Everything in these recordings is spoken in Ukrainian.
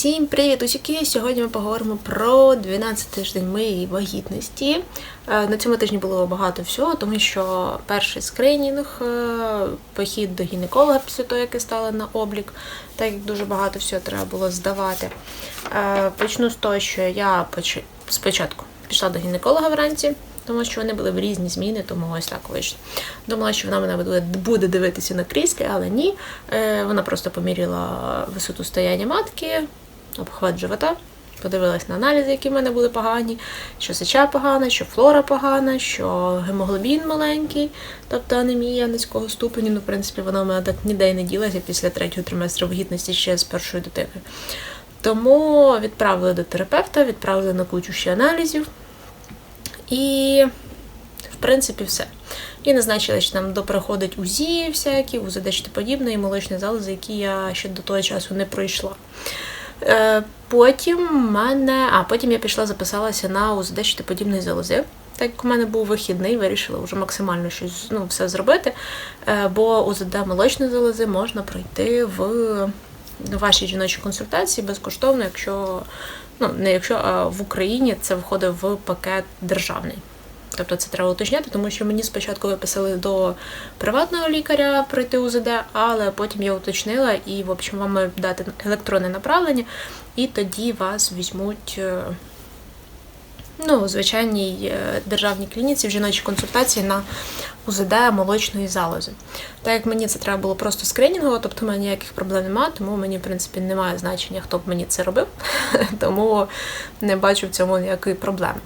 Всім привіт, усіки! Сьогодні ми поговоримо про 12 тиждень моєї вагітності. Е, На цьому тижні було багато всього, тому що перший скринінг, е, похід до гінеколога після того, як я стала на облік, так як дуже багато всього треба було здавати. Е, Почну з того, що я поч- спочатку пішла до гінеколога вранці. Тому що вони були в різні зміни, тому ось так вийшло. Думала, що вона мене буде, дивитися на кріслі, але ні. Вона просто поміряла висоту стояння матки, обхват живота, подивилась на аналізи, які в мене були погані, що сеча погана, що флора погана, що гемоглобін маленький, тобто анемія низького ступеню. Ну, в принципі, вона в мене так ніде й не ділася після третього триместру вагітності ще з першою дитиною. Тому відправили до терапевта, відправили на кучу ще аналізів. І, в принципі, все. І назначили, що там доприходить УЗІ всякі, УЗД подібне, і молочні залози, які я ще до того часу не пройшла. Е, Потім мене. А потім я пішла, записалася на УЗД щитоподібної залози. Так як у мене був вихідний, вирішила вже максимально щось ну, все зробити. Е, Бо УЗД молочної залози можна пройти в вашій жіночій консультації безкоштовно, якщо ну не якщо а в Україні це входить в пакет державний. Тобто це треба уточняти, тому що мені спочатку виписали до приватного лікаря пройти УЗД, але потім я уточнила і, в общем, вам мають дати електронне направлення, і тоді вас візьмуть е, ну, у звичайній е, державній клініці в жіночій консультації на УЗД молочної залози. Так як мені це треба було просто скринінгово, тобто в мене ніяких проблем немає, тому мені, в принципі, немає значення, хто б мені це робив, тому не бачу в цьому ніякої проблеми.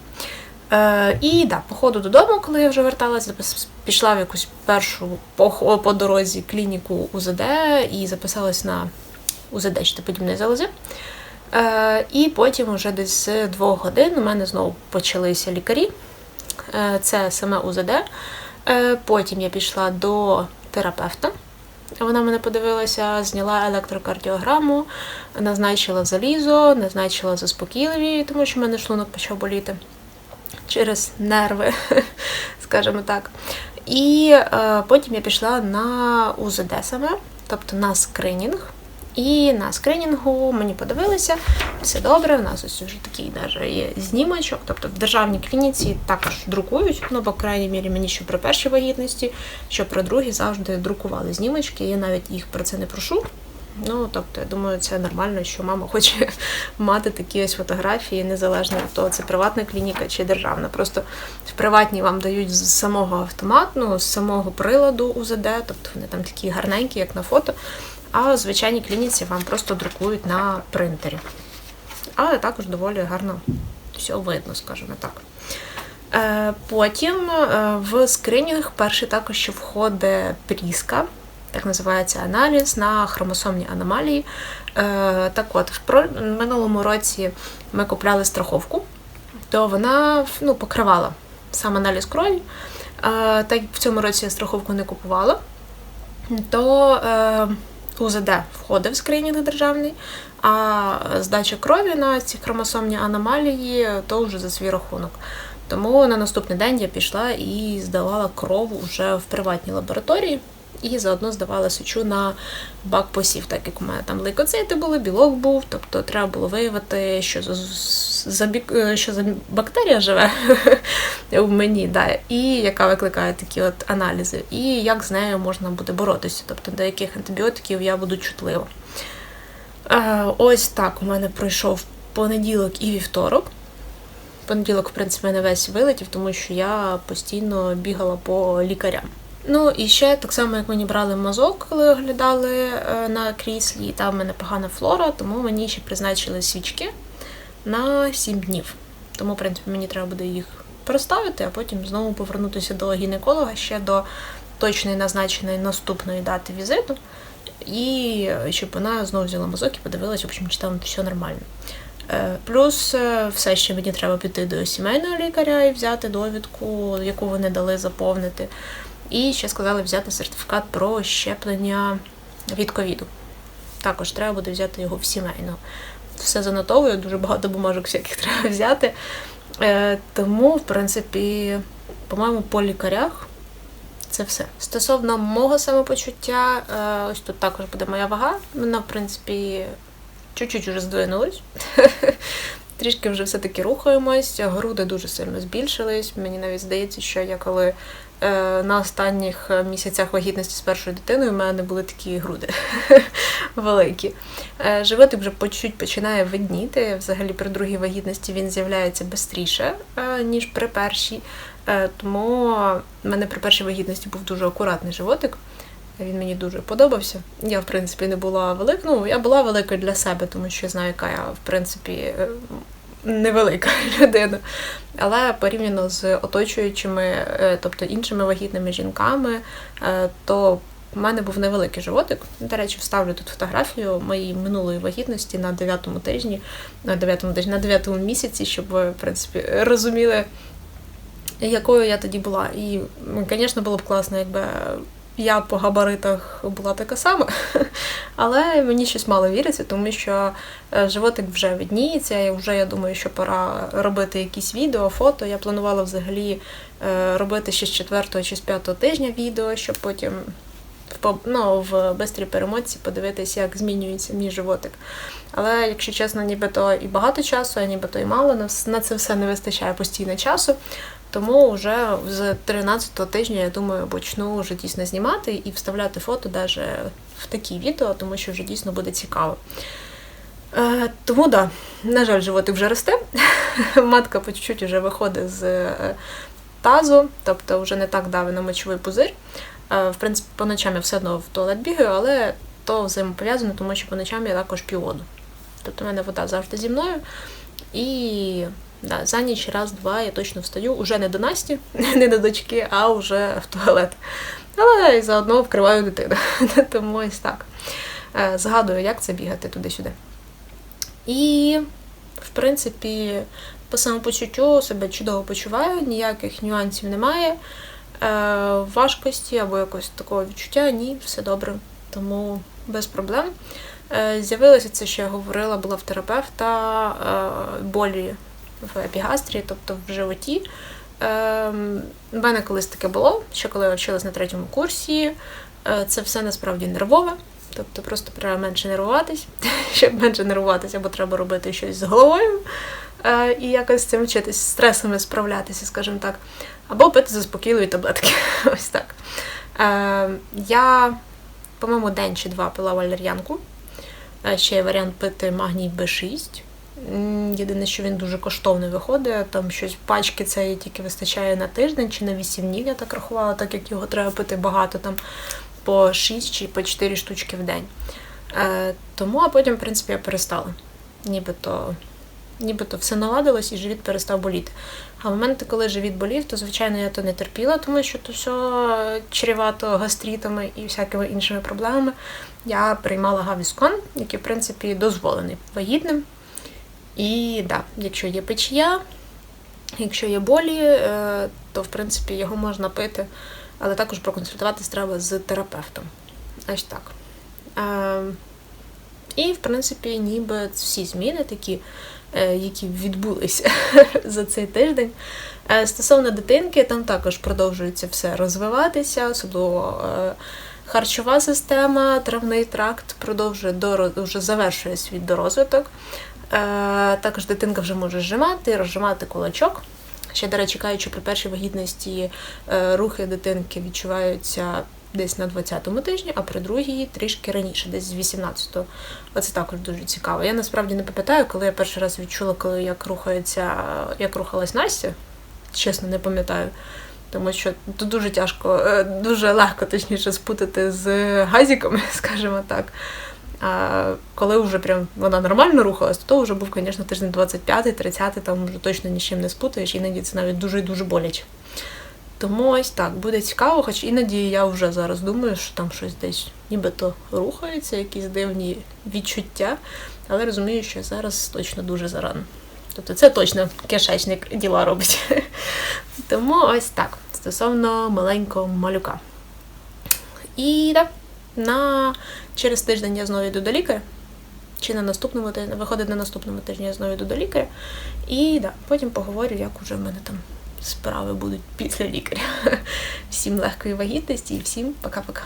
Е, і да, по ходу додому, коли я вже верталася, пішла в якусь першу по, по дорозі клініку УЗД і записалась на УЗД чи подібної залози. Е, і потім, вже десь з двох годин, у мене знову почалися лікарі. Е, це саме УЗД. Потім я пішла до терапевта. Вона мене подивилася, зняла електрокардіограму, назначила залізо, назначила заспокійливі, тому що в мене шлунок почав боліти через нерви, скажімо так. І е, потім я пішла на УЗД саме, тобто на скринінг. І на скринінгу мені подивилися, все добре. У нас ось вже такий даже є знімочок. Тобто в державній клініці також друкують. Ну, по крайній мірі, мені що при першій вагітності, що при другій завжди друкували знімочки. Я навіть їх про це не прошу. Ну, тобто, я думаю, це нормально, що мама хоче мати такі ось фотографії, незалежно від того, це приватна клініка чи державна. Просто в приватній вам дають з самого автомату, ну, з самого приладу УЗД, тобто вони там такі гарненькі, як на фото. А в звичайній клініці вам просто друкують на принтері. Але також доволі гарно все видно, скажімо так. Е, Потім е, в скринінг перший також ще входить пріска, так називається аналіз на хромосомні аномалії. Е, Так от, в минулому році ми купляли страховку, то вона ну, покривала сам аналіз крові. Е, Так в цьому році я страховку не купувала, то е, УЗД входить в скринінг державний, а здача крові на ці хромосомні аномалії то вже за свій рахунок. Тому на наступний день я пішла і здавала кров уже в приватній лабораторії. І заодно здавала сечу на бак посів, так як у мене там лейкоцити були, білок був, тобто треба було виявити, що за, за, е, що за бактерія живе в мені, да, і яка викликає такі от аналізи, і як з нею можна буде боротися, тобто до яких антибіотиків я буду чутлива. Е, Ось так у мене пройшов понеділок і вівторок. Понеділок, в принципі, мене весь вилетів, тому що я постійно бігала по лікарям. Ну і ще так само, як мені брали мазок, коли оглядали е, на кріслі, і там в мене погана флора, тому мені ще призначили свічки на 7 днів. Тому, в принципі, мені треба буде їх проставити, а потім знову повернутися до гінеколога ще до точної назначеної наступної дати візиту. І е, щоб вона знову взяла мазок і подивилася, в общем, чи там все нормально. Е, Плюс е, все ще мені треба піти до сімейного лікаря і взяти довідку, яку вони дали заповнити. І ще сказали взяти сертифікат про щеплення від ковіду. Також треба буде взяти його в сімейного. Все занотовую, дуже багато бумажок всяких треба взяти. Е, тому, в принципі, по-моєму, по лікарях це все. Стосовно мого самопочуття, е, ось тут також буде моя вага. Вона, в принципі, чуть-чуть вже здвинулись. Трішки вже все-таки рухаємось, груди дуже сильно збільшились. Мені навіть здається, що я коли на останніх місяцях вагітності з першою дитиною в мене були такі груди великі. Е, животик вже по чуть починає видніти. Взагалі при другій вагітності він з'являється швидше, е, ніж при першій. Е, тому в мене при першій вагітності був дуже акуратний животик. Він мені дуже подобався. Я, в принципі, не була великою. Ну, я була великою для себе, тому що я знаю, яка я, в принципі, е, невелика людина. Але порівняно з оточуючими, е, тобто іншими вагітними жінками, е, то в мене був невеликий животик. До речі, вставлю тут фотографію моєї минулої вагітності на 9 тижні, на 9 тижні, на 9 місяці, щоб ви, в принципі, розуміли, якою я тоді була. І, звісно, було б класно, якби я по габаритах була така сама, але мені щось мало віриться, тому що е, животик вже видніється, і вже я думаю, що пора робити якісь відео, фото. Я планувала взагалі е, робити ще з 4 чи з 5 тижня відео, щоб потім ну, в бистрій перемоці подивитися, як змінюється мій животик. Але, якщо чесно, нібито і багато часу, а нібито і мало, на це все не вистачає постійно часу. Тому вже з 13-го тижня, я думаю, почну вже дійсно знімати і вставляти фото навіть в такі відео, тому що вже дійсно буде цікаво. Е, тому да, на жаль, животик вже росте. Матка по чуть-чуть вже виходить з е, тазу, тобто вже не так дави на мочовий пузир. Е, в принципі, по ночам я все одно в туалет бігаю, але то взаємопов'язано, тому що по ночам я також п'ю. Тобто в мене вода завжди зі мною. І Да, За ніч раз-два я точно встаю, уже не до Насті, не до дочки, а вже в туалет. Але і заодно вкриваю дитину. Тому ось так. Е, згадую, як це бігати туди-сюди. І, в принципі, по самопочуттю себе чудово почуваю, ніяких нюансів немає. Е, важкості або якогось такого відчуття, ні, все добре. Тому без проблем. Е, з'явилося це, що я говорила, була в терапевта болі в епігастрії, тобто в животі. У ем, мене колись таке було, що коли я вчилась на третьому курсі, е, це все насправді нервове. Тобто просто треба менше нервуватись. Щоб менше нервуватися, або треба робити щось з головою е, і якось з цим вчитись, стресами справлятися, скажімо так, або пити заспокійливі таблетки. Ось так. Ем, я, по-моєму, день чи два пила валер'янку. Е, ще є варіант пити магній Б6. Єдине, що він дуже коштовний виходить, там щось пачки цієї тільки вистачає на тиждень чи на 8 днів, я так рахувала, так як його треба пити багато, там по 6 чи по 4 штучки в день. Е, Тому, а потім, в принципі, я перестала. Нібито нібито все наладилось і живіт перестав боліти. А в моменти, коли живіт болів, то, звичайно, я то не терпіла, тому що то все чревато гастрітами і всякими іншими проблемами. Я приймала гавіскон, який, в принципі, дозволений вагітним. І да, якщо є печія, якщо є болі, е, то в принципі його можна пити, але також проконсультуватись треба з терапевтом. Ось так. Е, і, в принципі, ніби всі зміни такі, е, які відбулися за цей тиждень. Стосовно дитинки, там також продовжується все розвиватися, особливо харчова система, травний тракт продовжує до вже завершує свій дорозвиток. Е, також дитинка вже може зжимати, розжимати кулачок. Ще, до речі, кажучи, при першій вагітності е, рухи дитинки відчуваються десь на 20-му тижні, а при другій трішки раніше, десь з 18-го. Оце також дуже цікаво. Я насправді не пам'ятаю, коли я перший раз відчула, коли як рухається, як рухалась Настя. Чесно, не пам'ятаю. Тому що тут дуже тяжко, е, дуже легко точніше спутати з газіками, скажімо так. А коли вже прям вона нормально рухалась, то, то вже був, звісно, тиждень 25-30, там вже точно нічим не спутаєш, іноді це навіть дуже-дуже боляче. Тому ось так, буде цікаво, хоч іноді я вже зараз думаю, що там щось десь нібито рухається, якісь дивні відчуття, але розумію, що зараз точно дуже зарано. Тобто це точно кишечник діла робить. Тому ось так, стосовно маленького малюка. І так на через тиждень я знову йду до лікаря. Чи на наступному тижні, виходить на наступному тижні я знову йду до лікаря. І да, потім поговорю, як уже в мене там справи будуть після лікаря. Всім легкої вагітності і всім пока-пока.